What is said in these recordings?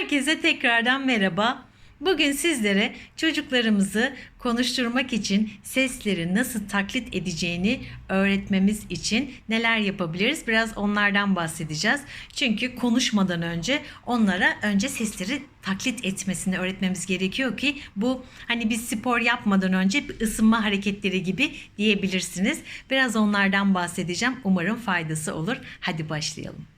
Herkese tekrardan merhaba. Bugün sizlere çocuklarımızı konuşturmak için sesleri nasıl taklit edeceğini öğretmemiz için neler yapabiliriz? Biraz onlardan bahsedeceğiz. Çünkü konuşmadan önce onlara önce sesleri taklit etmesini öğretmemiz gerekiyor ki bu hani biz spor yapmadan önce bir ısınma hareketleri gibi diyebilirsiniz. Biraz onlardan bahsedeceğim. Umarım faydası olur. Hadi başlayalım.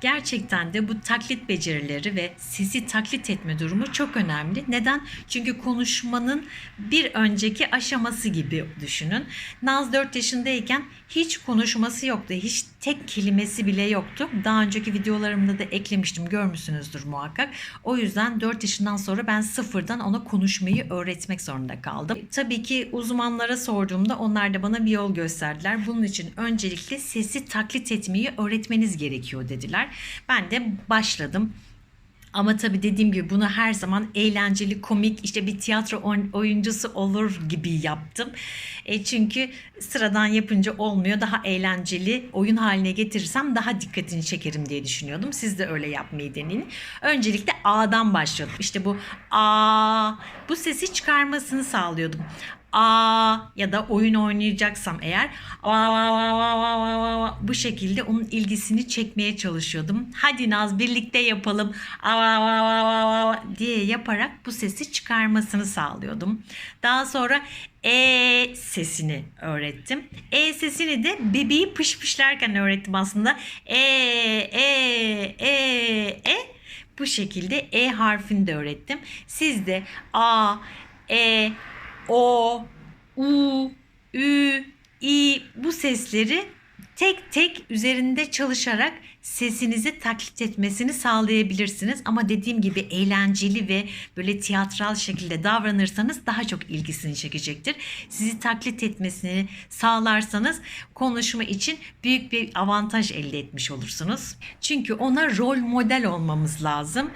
Gerçekten de bu taklit becerileri ve sesi taklit etme durumu çok önemli. Neden? Çünkü konuşmanın bir önceki aşaması gibi düşünün. Naz 4 yaşındayken hiç konuşması yoktu. Hiç tek kelimesi bile yoktu. Daha önceki videolarımda da eklemiştim. Görmüşsünüzdür muhakkak. O yüzden 4 yaşından sonra ben sıfırdan ona konuşmayı öğretmek zorunda kaldım. Tabii ki uzmanlara sorduğumda onlar da bana bir yol gösterdiler. Bunun için öncelikle sesi taklit etmeyi öğretmeniz gerekiyor dediler. Ben de başladım. Ama tabii dediğim gibi bunu her zaman eğlenceli, komik, işte bir tiyatro oyuncusu olur gibi yaptım. E çünkü sıradan yapınca olmuyor. Daha eğlenceli oyun haline getirirsem daha dikkatini çekerim diye düşünüyordum. Siz de öyle yapmayı deneyin. Öncelikle A'dan başladım. İşte bu A, bu sesi çıkarmasını sağlıyordum. A ya da oyun oynayacaksam eğer bu şekilde onun ilgisini çekmeye çalışıyordum. Hadi Naz birlikte yapalım diye yaparak bu sesi çıkarmasını sağlıyordum. Daha sonra E sesini öğrettim. E sesini de bebeği pışpışlarken öğrettim aslında. E, E, E, E bu şekilde E harfini de öğrettim. Siz de A, E, o, U, Ü, İ bu sesleri tek tek üzerinde çalışarak sesinizi taklit etmesini sağlayabilirsiniz. Ama dediğim gibi eğlenceli ve böyle tiyatral şekilde davranırsanız daha çok ilgisini çekecektir. Sizi taklit etmesini sağlarsanız konuşma için büyük bir avantaj elde etmiş olursunuz. Çünkü ona rol model olmamız lazım.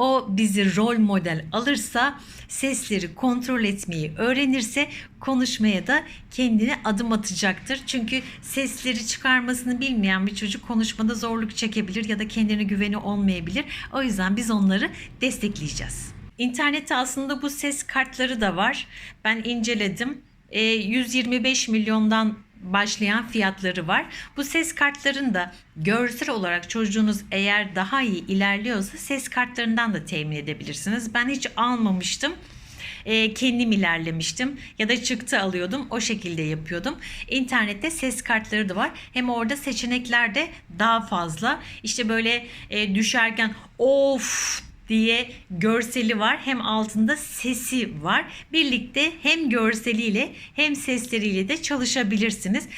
O bizi rol model alırsa, sesleri kontrol etmeyi öğrenirse konuşmaya da kendine adım atacaktır. Çünkü sesleri çıkarmasını bilmeyen bir çocuk konuşmada zorluk çekebilir ya da kendine güveni olmayabilir. O yüzden biz onları destekleyeceğiz. İnternette aslında bu ses kartları da var. Ben inceledim. E, 125 milyondan başlayan fiyatları var. Bu ses kartlarını da görsel olarak çocuğunuz eğer daha iyi ilerliyorsa ses kartlarından da temin edebilirsiniz. Ben hiç almamıştım. E, kendim ilerlemiştim ya da çıktı alıyordum o şekilde yapıyordum. İnternette ses kartları da var. Hem orada seçenekler de daha fazla. İşte böyle e, düşerken of diye görseli var. Hem altında sesi var. Birlikte hem görseliyle hem sesleriyle de çalışabilirsiniz.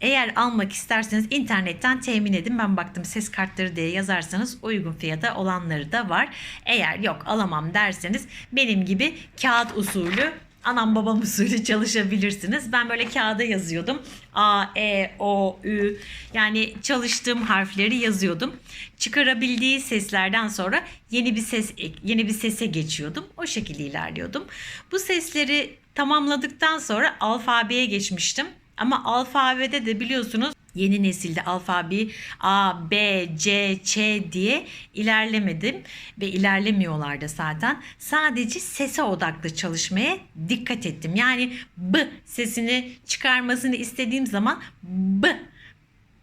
Eğer almak isterseniz internetten temin edin. Ben baktım ses kartları diye yazarsanız uygun fiyata olanları da var. Eğer yok alamam derseniz benim gibi kağıt usulü anam babam usulü çalışabilirsiniz. Ben böyle kağıda yazıyordum. A, E, O, Ü yani çalıştığım harfleri yazıyordum. Çıkarabildiği seslerden sonra yeni bir ses yeni bir sese geçiyordum. O şekilde ilerliyordum. Bu sesleri tamamladıktan sonra alfabeye geçmiştim. Ama alfabede de biliyorsunuz yeni nesilde alfabeyi A, B, C, Ç diye ilerlemedim ve ilerlemiyorlar da zaten. Sadece sese odaklı çalışmaya dikkat ettim. Yani B sesini çıkarmasını istediğim zaman B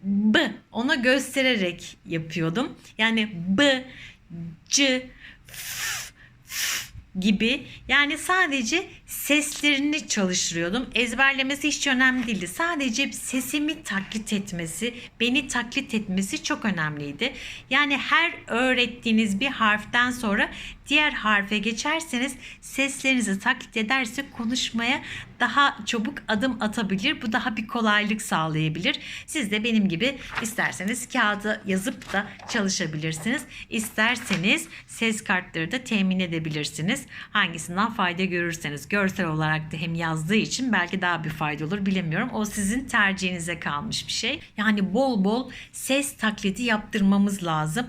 B ona göstererek yapıyordum. Yani B, C, F, F gibi yani sadece seslerini çalıştırıyordum. Ezberlemesi hiç önemli değildi. Sadece sesimi taklit etmesi, beni taklit etmesi çok önemliydi. Yani her öğrettiğiniz bir harften sonra diğer harfe geçerseniz seslerinizi taklit ederse konuşmaya daha çabuk adım atabilir. Bu daha bir kolaylık sağlayabilir. Siz de benim gibi isterseniz kağıda yazıp da çalışabilirsiniz. İsterseniz ses kartları da temin edebilirsiniz. Hangisinden fayda görürseniz görsel olarak da hem yazdığı için belki daha bir fayda olur bilemiyorum. O sizin tercihinize kalmış bir şey. Yani bol bol ses taklidi yaptırmamız lazım.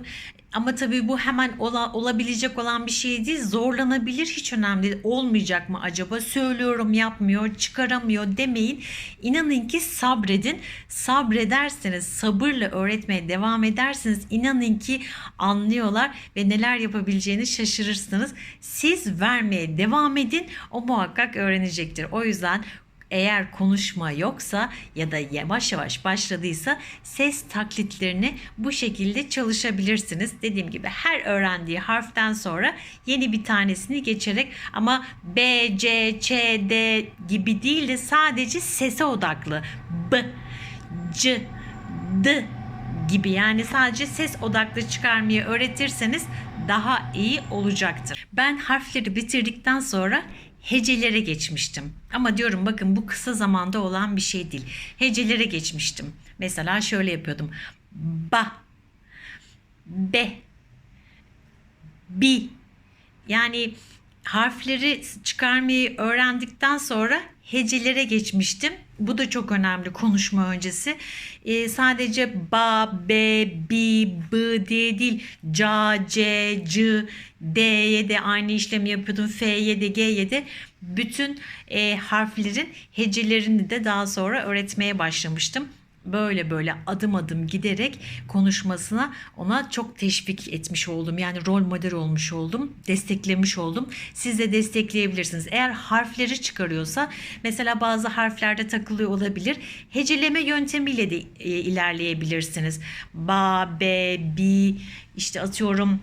Ama tabii bu hemen ola, olabilecek olan bir şey değil. Zorlanabilir hiç önemli değil. Olmayacak mı acaba? Söylüyorum yapmıyor, çıkaramıyor demeyin. İnanın ki sabredin. Sabrederseniz, sabırla öğretmeye devam ederseniz inanın ki anlıyorlar ve neler yapabileceğini şaşırırsınız. Siz vermeye devam edin. O muhakkak öğrenecektir. O yüzden eğer konuşma yoksa ya da yavaş yavaş başladıysa ses taklitlerini bu şekilde çalışabilirsiniz. Dediğim gibi her öğrendiği harften sonra yeni bir tanesini geçerek ama B, C, Ç, D gibi değil de sadece sese odaklı. B, C, D gibi yani sadece ses odaklı çıkarmayı öğretirseniz daha iyi olacaktır. Ben harfleri bitirdikten sonra hecelere geçmiştim. Ama diyorum bakın bu kısa zamanda olan bir şey değil. Hecelere geçmiştim. Mesela şöyle yapıyordum. Ba, be, bi. Yani harfleri çıkarmayı öğrendikten sonra hecelere geçmiştim. Bu da çok önemli konuşma öncesi. Ee, sadece ba, be, bi, b diye değil. Ca, c, c, d'ye de aynı işlemi yapıyordum. F'ye de, g'ye de bütün e, harflerin hecelerini de daha sonra öğretmeye başlamıştım böyle böyle adım adım giderek konuşmasına ona çok teşvik etmiş oldum. Yani rol model olmuş oldum, desteklemiş oldum. Siz de destekleyebilirsiniz. Eğer harfleri çıkarıyorsa mesela bazı harflerde takılıyor olabilir. Heceleme yöntemiyle de e, ilerleyebilirsiniz. Ba, be, bi, işte atıyorum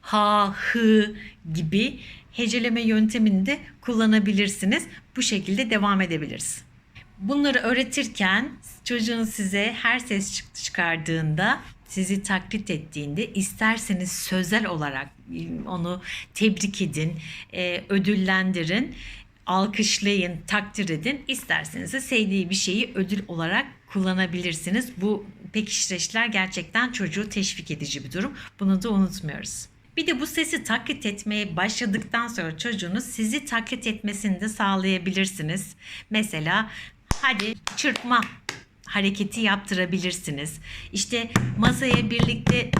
ha, hı gibi heceleme yöntemini de kullanabilirsiniz. Bu şekilde devam edebiliriz. Bunları öğretirken çocuğun size her ses çıktı çıkardığında sizi taklit ettiğinde isterseniz sözel olarak onu tebrik edin, ödüllendirin, alkışlayın, takdir edin. İsterseniz de sevdiği bir şeyi ödül olarak kullanabilirsiniz. Bu pekiştireçler gerçekten çocuğu teşvik edici bir durum. Bunu da unutmuyoruz. Bir de bu sesi taklit etmeye başladıktan sonra çocuğunuz sizi taklit etmesini de sağlayabilirsiniz. Mesela hadi çırpma hareketi yaptırabilirsiniz. İşte masaya birlikte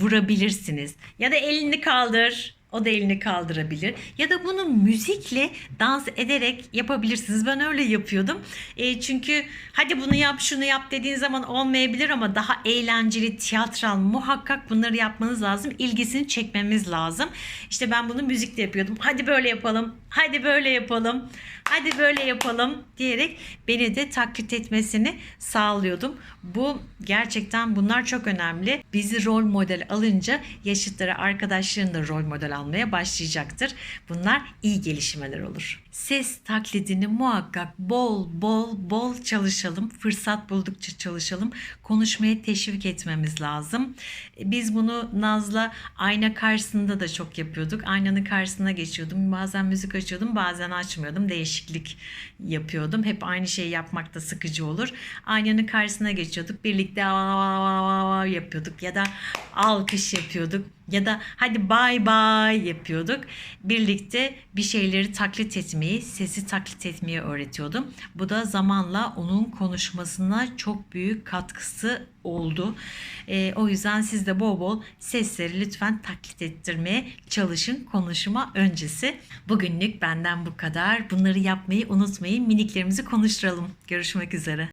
vurabilirsiniz. Ya da elini kaldır. O da elini kaldırabilir. Ya da bunu müzikle dans ederek yapabilirsiniz. Ben öyle yapıyordum. E, çünkü hadi bunu yap şunu yap dediğin zaman olmayabilir ama daha eğlenceli, tiyatral muhakkak bunları yapmanız lazım. İlgisini çekmemiz lazım. İşte ben bunu müzikle yapıyordum. Hadi böyle yapalım. Hadi böyle yapalım. Hadi böyle yapalım diyerek beni de taklit etmesini sağlıyordum. Bu gerçekten bunlar çok önemli. Bizi rol model alınca yaşıtları arkadaşların da rol model almaya başlayacaktır. Bunlar iyi gelişmeler olur. Ses taklidini muhakkak bol bol bol çalışalım. Fırsat buldukça çalışalım. Konuşmaya teşvik etmemiz lazım. Biz bunu Naz'la ayna karşısında da çok yapıyorduk. Aynanın karşısına geçiyordum. Bazen müzik açıyordum, bazen açmıyordum. Değişiklik yapıyordum. Hep aynı şeyi yapmak da sıkıcı olur. Aynanın karşısına geçiyorduk. Birlikte yapıyorduk ya da alkış yapıyorduk ya da hadi bay bay yapıyorduk. Birlikte bir şeyleri taklit etmeyi, sesi taklit etmeyi öğretiyordum. Bu da zamanla onun konuşmasına çok büyük katkısı oldu. E, o yüzden siz de bol bol sesleri lütfen taklit ettirmeye çalışın konuşma öncesi. Bugünlük benden bu kadar. Bunları yapmayı unutmayın. Miniklerimizi konuşturalım. Görüşmek üzere.